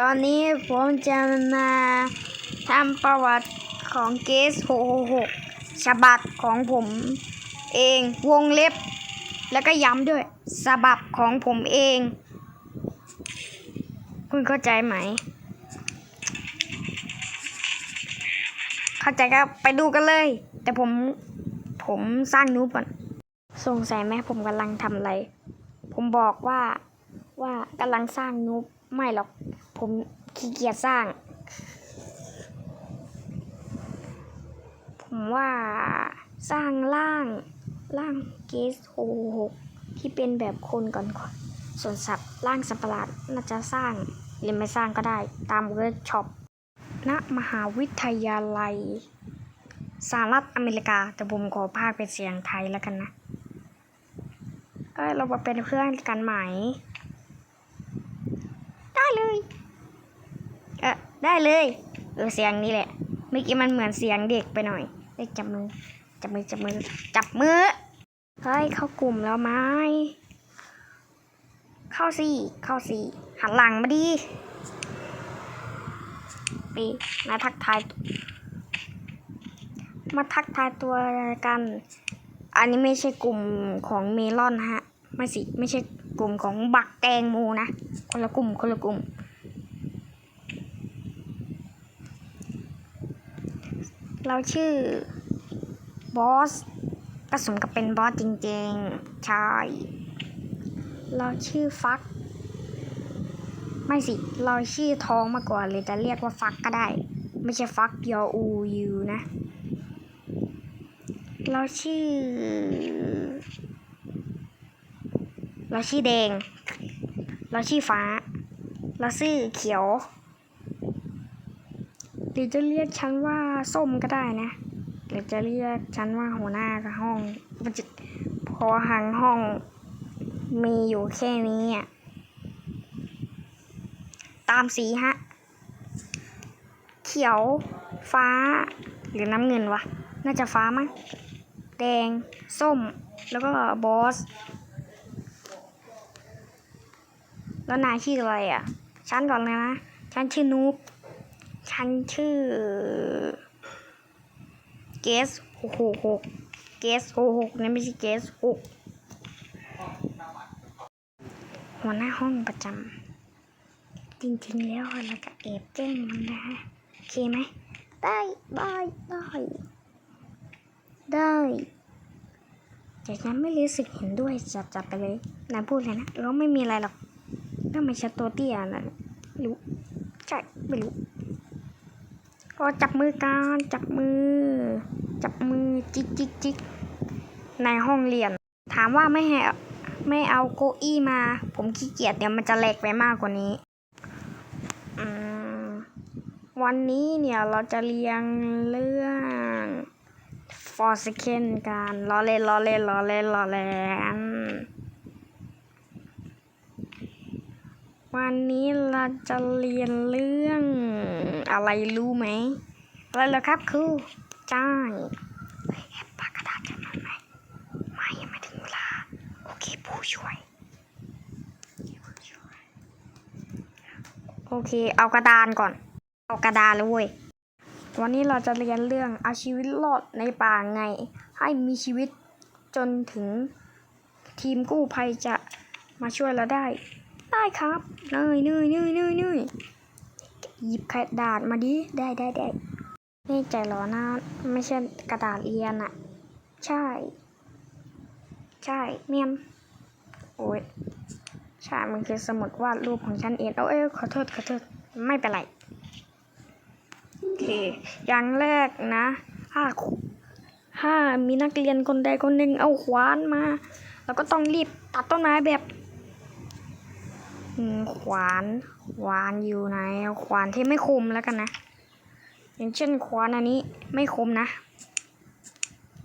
ตอนนี้ผมจะมาทำประวัติของเกส666ฉบับของผมเองวงเล็บ แล้วก็ย้ำด้วยฉบับของผมเอง คุณเข้าใจไหม เข้าใจก็ไปดูกันเลย แต่ผมผมสร้างนูบก่อนสงสัยไหมผมกำลังทำอะไร ผมบอกว่าว่ากำลังสร้างนูบไม่หรอก ผมขี้เกียจสร้าง ผมว่าสร้างร่างร่างเกสโอหกที่เป็นแบบคนก่อนก่อน ส่วนสัตว์ร่างสัตว์ประหลาดน่าจะสร้างหรือไม่สร้างก็ได้ตามเวิร์กช็อปณมหาวิทยาลัยสหรัฐอเมริกา แต่ผมขอภาคเป็นเสียงไทยแล้วกันนะ เอ้ย เรามาเป็นเพื่อนกันไหม ได้เลย เออ ได้เลย เออเสียงนี้แหละ เมื่อกี้มันเหมือนเสียงเด็กไปหน่อยเอ้ยจับมือ จับมือ จับมือ จับมือ เฮ้ย เข้ากลุ่มแล้วไหมเข้าสิเข้าสิหันหลังมาดีปีมาทักทาย มาทักทายตัวกัน อันนี้ไม่ใช่กลุ่มของเมลอนฮะ ไม่สิ ไม่ใช่กลุ่มของบักแตงโมนะ คนละกลุ่ม คนละกลุ่ม เราชื่อบอสก็สมกับเป็นบอสจริงๆ ใช่ เราชื่อฟัก ไม่สิ เราชื่อท้องมาก่อนเลยจะเรียกว่าฟักก็ได้ ไม่ใช่ฟักยออูยูนะ เราชื่อ เราชื่อแดง เราชื่อฟ้า เราชื่อเขียว หรือจะเรียกฉันว่าส้มก็ได้นะ หรือจะเรียกฉันว่าหัวหน้ากับห้องมันจะพอหางห้องมีอยู่แค่นี้อะตามสีฮะ เขียวฟ้า หรือน้ำเงินวะ น่าจะฟ้ามั้งแดง ส้ม แล้วก็บอส แล้วนายชื่ออะไรอะ ฉันก่อนเลยนะ ฉันชื่อนูบ ฉันชื่อเกสหกหกหกเกสหกหกนี่ไม่ใช่เกสหกหัวหน้าห้องประจำจริงๆแล้วเราก็แอบแกล้งมันนะฮะโอเคไหมได้ได้ได้ได้แต่ฉันไม่รู้สึกเห็นด้วยจัดจัดไปเลยนายพูดเลยนะเราไม่มีอะไรหรอกถ้าไม่ใช่ตัวเตี้ยนะไม่รู้ใช่ไม่รู้ ก็จับมือกันจับมือ จับมือจิกจิกจิกในห้องเรียน ถามว่าไม่ให้ไม่เอาเก้าอี้มา ผมขี้เกียจเดี๋ยวมันจะแหลกไปมากกว่านี้วันนี้เนี่ยเราจะเรียงเรื่อง for second กันล้อเล่นล้อเล่นล้อเล่นล้อเล่น วันนี้เราจะเรียนเรื่องอะไรรู้ไหมอะไรเหรอครับครูจ้ายแอบปากกระดาษกันหน่อยไหมไม่ยังไม่ถึงเวลาโอเคผู้ช่วย โอเค เอากระดานก่อน เอากระดานเลยเว้ยวันนี้เราจะเรียนเรื่องเอาชีวิตรอดในป่าไง ให้มีชีวิตจนถึงทีมกู้ภัยจะมาช่วยเราได้ ได้ครับเนยเนยเนยเนยเนยหยิบกระดาษมาดิ ได้ได้ได้นี่ใจหรอนะ ไม่ใช่กระดาษเรียนอะใช่ ใช่เมียนโอ้ยใช่ มันคือสมุดวาดรูปของฉันเองเอาเอ้ยขอโทษขอโทษ ไม่เป็นไร โอเค อย่างแรกนะถ้าถ้ามีนักเรียนคนใดคนหนึ่งเอาขวานมา แล้วก็ต้องรีบตัดต้นไม้แบบ ขวานขวานอยู่ไหนขวานที่ไม่คมแล้วกันนะ อย่างเช่นขวานอันนี้ไม่คมนะ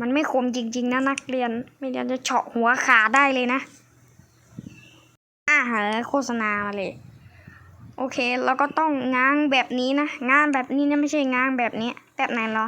มันไม่คมจริงๆนะนักเรียน ไม่งั้นจะเฉาะหัวขาได้เลยนะอ่าหาโฆษณามาเลย โอเคเราก็ต้องง้างแบบนี้นะง้างแบบนี้นะไม่ใช่ง้างแบบนี้ แบบไหนเหรอ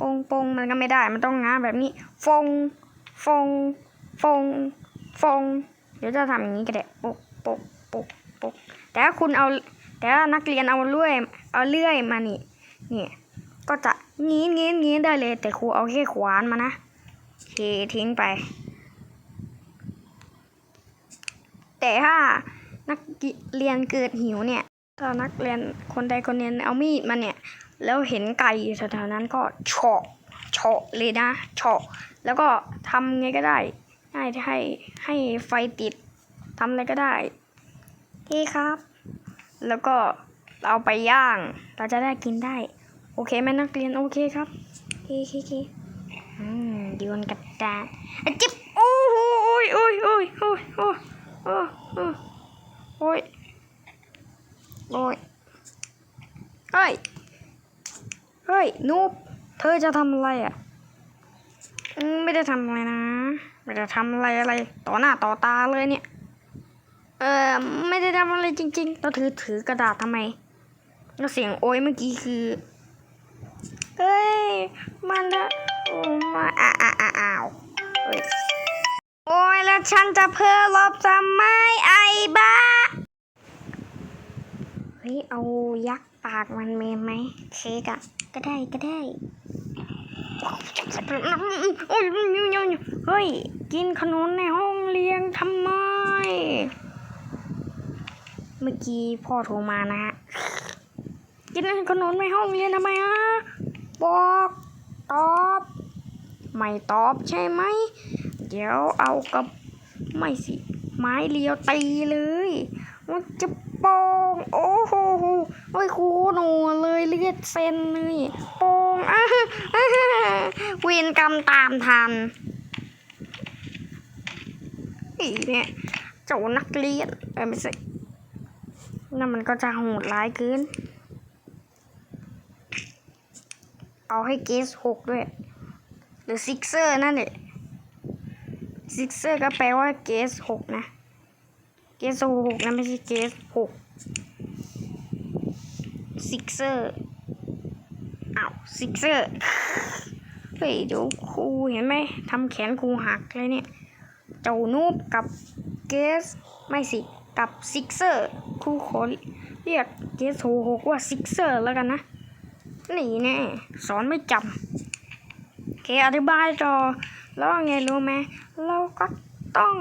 ปงปงมันก็ไม่ได้ มันต้องง้างแบบนี้ ฟง ฟง ฟง ฟง เดี๋ยวจะทำอย่างนี้ก็ได้ปก ปกปกปกแต่ถ้าคุณเอาแต่ว่านักเรียนเอาเลื่อยเอาเลื่อยมานี่นี่ก็จะงี้งี้งี้ได้เลย แต่ครูเอาแค่ขวานมานะเททิ้งไป แต่ถ้านักเรียนเกิดหิวเนี่ยถ้านักเรียนคนใดคนหนึ่งเอามีดมาเนี่ย แล้วเห็นไก่อยู่แถวๆนั้นก็เฉาะเฉาะเลยนะเฉาะแล้วก็ทำไงก็ได้ให้ให้ให้ไฟติด ทำอะไรก็ได้โอเคครับ แล้วก็เอาไปย่าง เราจะได้กินได้ โอเคไหมนักเรียนโอเคครับโอเคโอเคโอเคอืมโยนกระดาษอะจิ๊บโอ้โหโอ้ยโอ้ยโอ้ยโอ้ยโอ้ยโอ้ยโอ้ยโอ้ยเฮ้ยเฮ้ยนูบเธอจะทำอะไรอะอืมไม่ได้ทำอะไรนะ ไม่ได้ทำอะไรอะไร ต่อหน้าต่อตาเลยเนี่ย เออไม่ได้ทำอะไรจริงๆเราถือถือกระดาษทำไมแล้วเสียงโอ้ยเมื่อกี้คือ เฮ้ย มันละโอ้มาอ้าอ้าอ้าอ้าวโอ้ยแล้วฉันจะเพื่อลบทำไมไอ้บ้า เฮ้ย เอายักษ์ปากมันเมมไหมเค้กอะก็ได้ก็ได้เฮ้ย กินขนมในห้องเรียนทำไม เมื่อกี้พ่อโทรมานะฮะกินขนมในห้องเรียนทำไมฮะบอกตอบ ไม่ตอบใช่ไหม เดี๋ยวเอากับไม่สิ ไม้เลียวตีเลยมันจะปองโอ้โหโอ้ยครูหนูเลยเลือดเส้นเลยปองอะอะเวียนกรรมตามทันอีเนี่ยเจ้านักเรียนเออไม่ใช่ นั่นมันก็จะโหดร้ายเกิน เอาให้เกสหกด้วย หรือซิกเซอร์นั่นแหละซิกเซอร์ก็แปลว่าเกสหกนะ เกสหกนะไม่ใช่เกสหกซิกเซอร์อ้าวซิกเซอร์เฮ้ยเดี๋ยวครูเห็นไหมทำแขนครูหักเลยเนี่ย เจ้านูบกับเกสไม่สิ กับซิกเซอร์ ครูขอเรียกเกสโหกว่าซิกเซอร์แล้วกันนะ นี่แน่สอนไม่จำโอเคอธิบายต่อแล้วไงรู้ไหมเราก็ต้อง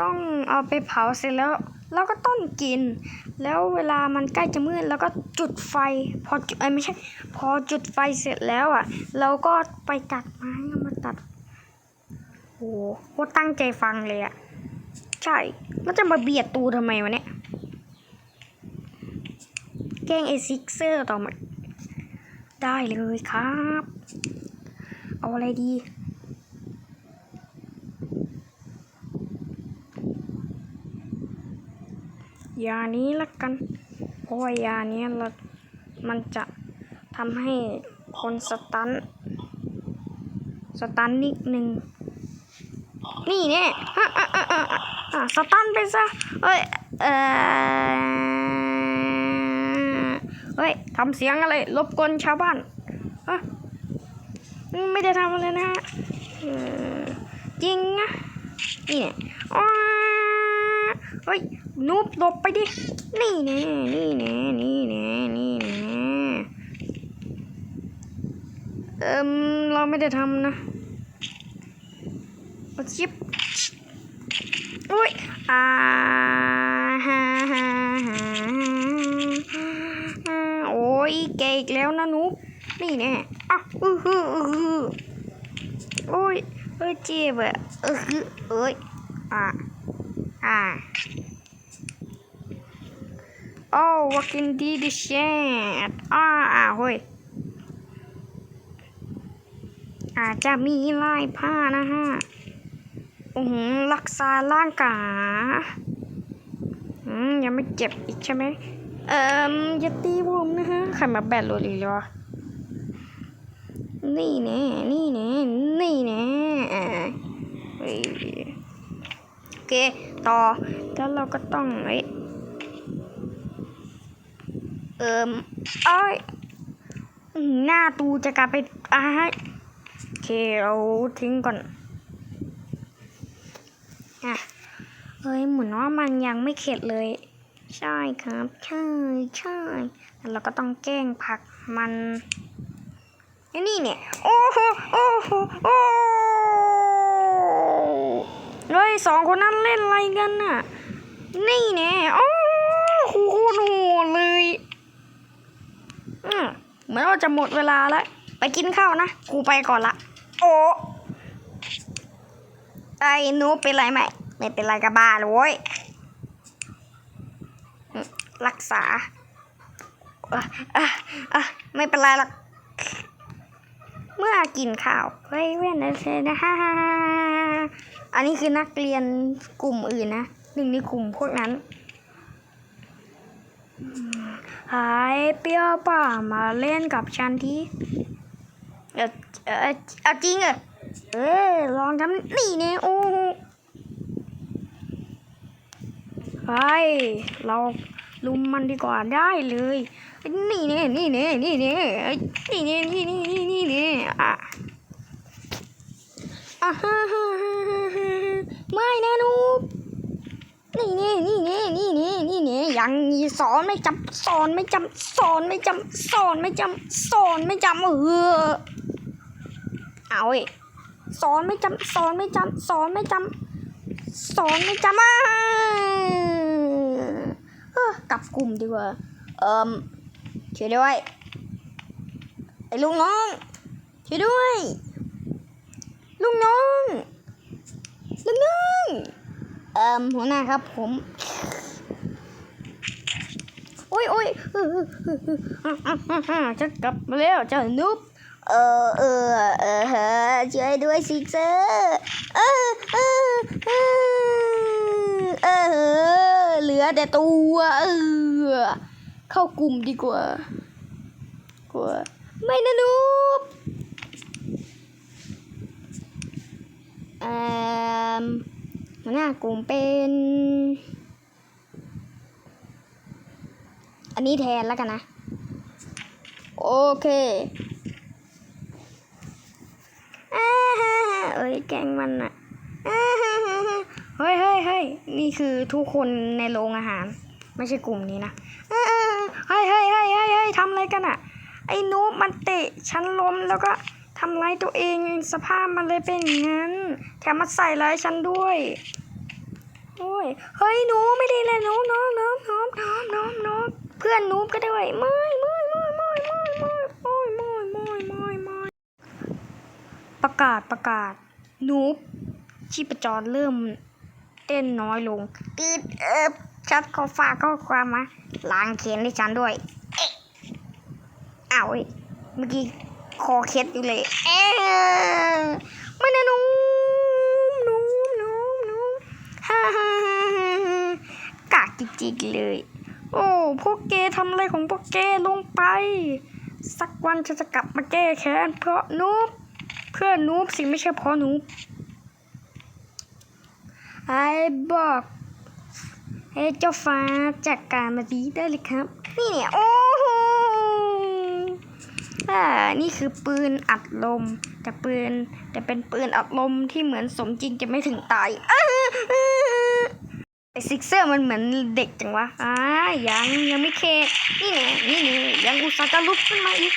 ต้องเอาไปเผาเสร็จแล้วเราก็ต้องกิน แล้วเวลามันใกล้จะมืดเราก็จุดไฟ พอจุดเอ้ยไม่ใช่ พอจุดไฟเสร็จแล้วอะ เราก็ไปตัดไม้มาตัดโอ้โหโคตรตั้งใจฟังเลยอะ ใช่ แล้วจะมาเบียดตูทำไมวะเนี่ย แกล้งไอซิกเซอร์ต่อมา ได้เลยครับ เอาอะไรดียานี้ละกัน เพราะว่ายานี้เรามันจะทำให้คนสตัน สตันนิดนึง นี่เนี่ยอะอะอะอะอะสตันไปซะ เอ้ย เออ เฮ้ยทำเสียงอะไรรบกวนชาวบ้านอะไม่ได้ทำอะไรนะฮะจริงนะนี่เนี่ยอ้าเฮ้ยนูบหลบไปดิ นี่แน่นี่แน่นี่แน่นี่แน่เอิมเราไม่ได้ทำนะเอาชิปอุ้ย แล้วนะนุ๊กนี่แน่อะอือฮืออือฮือโอ้ยเอ้เจ็บอะอือฮือเอ้ยอะอ่าโอ้ว่ากินดีดิเชดอ่าอ่าเฮ้ยอาจจะมีลายผ้านะฮะโอ้โหรักษาร่างกายอืม ยังไม่เจ็บอีกใช่ไหม เอ่อย่าตีผมนะฮะใครมาแบตโรลีเลยวะนี่แน่นี่แน่นี่แน่เฮ้ยโอเค ต่อ แล้วเราก็ต้องเอ้ยเอิมเอ้ยหน้าตูจะกลับไปอ่าโอเคเอาทิ้งก่อนอะเฮ้ยเหมือนว่ามันยังไม่เข็ดเลย ใช่ครับ ใช่ใช่แล้วเราก็ต้องแกล้งผักมันไอ้นี่เนี่ย โอ้โหโอ้โหโอ้เฮ้ยสองคนนั้นเล่นอะไรกันน่ะ นี่เนี่ยโอ้โหโคตรโหดเลยอืมเหมือนว่าจะหมดเวลาแล้ว ไปกินข้าวนะ กูไปก่อนละ โอ้ไอ้นูเป็นไรไหม ไม่เป็นไรกับบ้าเลยเว้ย รักษาอะอะอะไม่เป็นไรหรอกเมื่อกินข้าวเฮ้ยเว้นนะเซนะฮ่าฮ่าฮ่าอันนี้คือนักเรียนกลุ่มอื่นนะหนึ่งในกลุ่มพวกนั้นหายเปี้ยวป่ามาเล่นกับฉันทีเออเออเอาจริงเหรอเออลองทำนี่เนี่ยโอ้ไปเรา ลุมมันดีกว่าได้เลย นี่เนี่ยนี่เนี่ยนี่เนี่ยนี่เนี่ยนี่นี่นี่นี่เนี่ยอะอะฮ่าฮ่าฮ่าฮ่าฮ่าไม่นะนูบนี่เนี่ยนี่เนี่ยนี่เนี่ยนี่เนี่ยยังมีสอนไม่จำสอนไม่จำสอนไม่จำสอนไม่จำสอนไม่จำเออเอาเว้สอนไม่จำสอนไม่จำสอนไม่จำสอนไม่จำอะ กลับกลุ่มดีกว่า เอิมช่วยด้วยไอ้ลุงน้องช่วยด้วย ลุงน้องลุงน้องเอิมหัวหน้าครับผมโอ้ยโอ้ยจะกลับมาแล้วเจ้านุ๊บเออเออเออเออช่วยด้วยสิเจอเออเออเออ เหลือแต่ตัวเออเข้ากลุ่มดีกว่ากว่าไม่นะนูบเอ่อหัวหน้ากลุ่มเป็น อันนี้แทนแล้วกันนะ โอเคอ่าฮ่าฮ่าเอ้ยแกงมันอะอ่าฮ่าฮ่าฮ่า เฮ้ยเฮ้นี่คือทุกคนในโรงอาหาร ไม่ใช่กลุ่มนี้นะเอ้ยเฮ้ยเฮ้ยเฮ้ยเฮ้ยเฮ้ยทำอะไรกันอะไอ้นูบมันเตะฉันล้มแล้วก็ทำร้ายตัวเองสภาพมันเลยเป็นอย่างนั้นแถมมาใส่ร้ายฉันด้วยโอ้ยเฮ้ยหนูไม่ได้เลยน้องน้องน้องน้องน้องน้องน้องเพื่อนนูบก็ด้วยไม่ไม่ไม่ไม่ไม่ไม่ไม่ไม่ไม่ไม่ไม่ประกาศประกาศนูบชีพจรเริ่ม เต้นน้อยลงติดเออชัดเขาฝากข้อความมาล้างเขียนให้ฉันด้วย เอ๊ะอ้าวเว้ยเมื่อกี้คอเคล็ดอยู่เลย เอ๊ะม่นะหนูหนูหนูหนูฮ่าฮ่าฮ่าฮ่ากากจริงๆเลย โอ้พวกแกทำอะไรของพวกแกลงไป สักวันฉันจะกลับมาแก้แค้นเพราะนูบเพื่อนนูบสิไม่ใช่เพราะนูบ ไอ้บอกเฮ้เจ้าฟ้าจัดการมาดีได้เลยครับ นี่เนี่ย โอ้โหอ่านี่คือปืนอัดลม แต่ปืน แต่เป็นปืนอัดลมที่เหมือนสมจริงจะไม่ถึงตายไอซิกเซอร์มันเหมือนเด็กจังวะอ่ายังยังไม่เคดนี่เนี่ยนี่เนี่ยยังอุตส่าห์จะลุกขึ้นมาอีก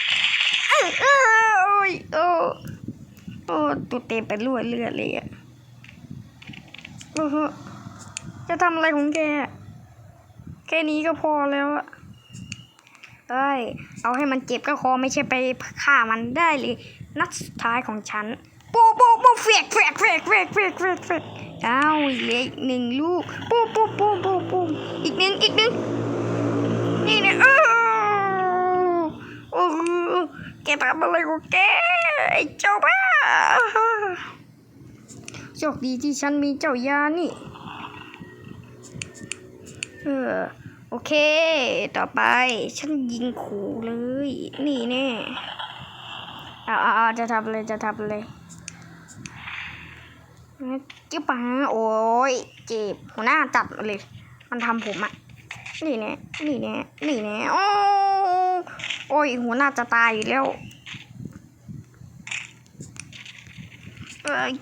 อ้าอ้าโอ้ยโอ้โอ้ตัวเต็มไปรั่วเลือดเลยอะ โอ้โหจะทำอะไรของแก แค่นี้ก็พอแล้วอะเอ้ย เอาให้มันเจ็บก็พอไม่ใช่ไปฆ่ามันได้เลยนัดสุดท้ายของฉันปูปูปูเฟกเฟกเฟกเฟกเฟกเฟกเฟกเอาอีกหลยหนึ่งลูกปูปูปูปูปูอีกหนึ่งอีกหนึ่งนี่เนี่ยเออโอ้โหแกทำอะไรของแกไอ้เจ้าบ้า ชคดีที่ฉันมีเจ้ายานี่ เออ โอเค ต่อไป ฉันยิงขู่เลย นี่แน่เอาเอาเอาจะทำเลยจะทำเลยจิ๊บปะโอ้ยเจ็บหัวหน้าจัดมาเลย มันทำผมอะนี่แน่นี่แน่นี่แน่โอ้โอ้ยหัวหน้าจะตายอยู่แล้วเอ้ย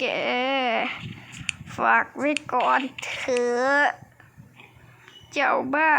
แก ฝากไว้ก่อนเถอะ เจ้าบ้า